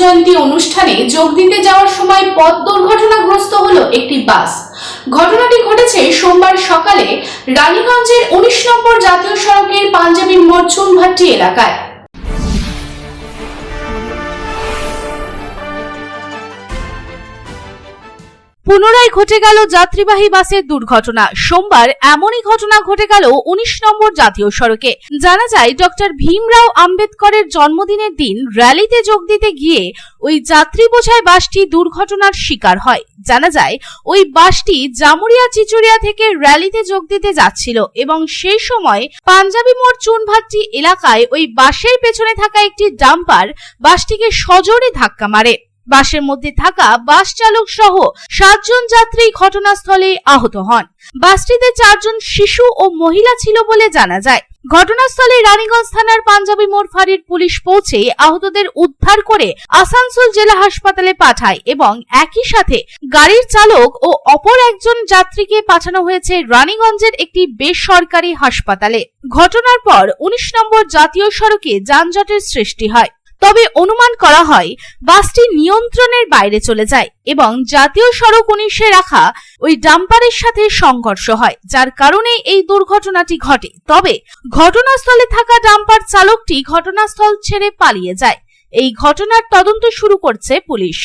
জয়ন্তী অনুষ্ঠানে যোগ দিতে যাওয়ার সময় পথ দুর্ঘটনাগ্রস্ত হল একটি বাস। ঘটনাটি ঘটেছে সোমবার সকালে রানীগঞ্জের উনিশ নম্বর জাতীয় সড়কের পাঞ্জাবি মোড় চুনভাট্টি এলাকায়। পুনরায় ঘটে গেল যাত্রীবাহী বাসের দুর্ঘটনা। সোমবার এমনই ঘটনা ঘটে গেল উনিশ নম্বর জাতীয় সড়কে। জানা যায়, ডক্টর ভীমরাও আম্বেদকরের জন্মদিনের দিন র্যালিতে যোগ দিতে গিয়ে ওই যাত্রী বোঝায় বাসটি দুর্ঘটনার শিকার হয়। জানা যায়, ওই বাসটি জামুরিয়া চিচুরিয়া থেকে র্যালিতে যোগ দিতে যাচ্ছিল এবং সেই সময় পাঞ্জাবি মোড় চুনভাট্টি এলাকায় ওই বাসের পেছনে থাকা একটি ডাম্পার বাসটিকে সজোরে ধাক্কা মারে। বাসের মধ্যে থাকা বাস চালক সহ সাতজন যাত্রী ঘটনাস্থলে আহত হন। বাসটিতে চারজন শিশু ও মহিলা ছিল বলে জানা যায়। ঘটনাস্থলে রানীগঞ্জ থানার পাঞ্জাবি মোড় ফাঁড়ির পুলিশ পৌঁছে আহতদের উদ্ধার করে আসানসোল জেলা হাসপাতালে পাঠায় এবং একই সাথে গাড়ির চালক ও অপর একজন যাত্রীকে পাঠানো হয়েছে রানীগঞ্জের একটি বেসরকারি হাসপাতালে। ঘটনার পর উনিশ নম্বর জাতীয় সড়কে যানজটের সৃষ্টি হয়। তবে অনুমান করা হয়, বাসটি নিয়ন্ত্রণের বাইরে চলে যায় এবং জাতীয় সড়ক উনিশে রাখা ওই ডাম্পারের সাথে সংঘর্ষ হয়, যার কারণে এই দুর্ঘটনাটি ঘটে তবে ঘটনাস্থলে থাকা ডাম্পার চালকটি ঘটনাস্থল ছেড়ে পালিয়ে যায় এই ঘটনার তদন্ত শুরু করছে পুলিশ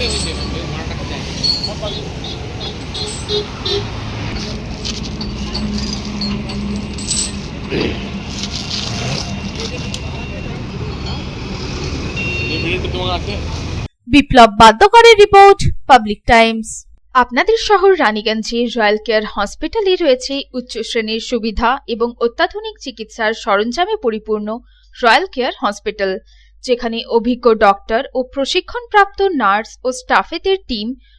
Thank you. বিপ্লব বাদ্যকরের রিপোর্ট, পাবলিক টাইমস। আপনাদের শহর রানীগঞ্জে রয়্যাল কেয়ার হসপিটালে রয়েছে উচ্চ শ্রেণির সুবিধা এবং অত্যাধুনিক চিকিৎসার সরঞ্জামে পরিপূর্ণ রয়্যাল কেয়ার হসপিটাল, যেখানে অভিজ্ঞ ডক্টর ও প্রশিক্ষণপ্রাপ্ত নার্স ও স্টাফেদের টিম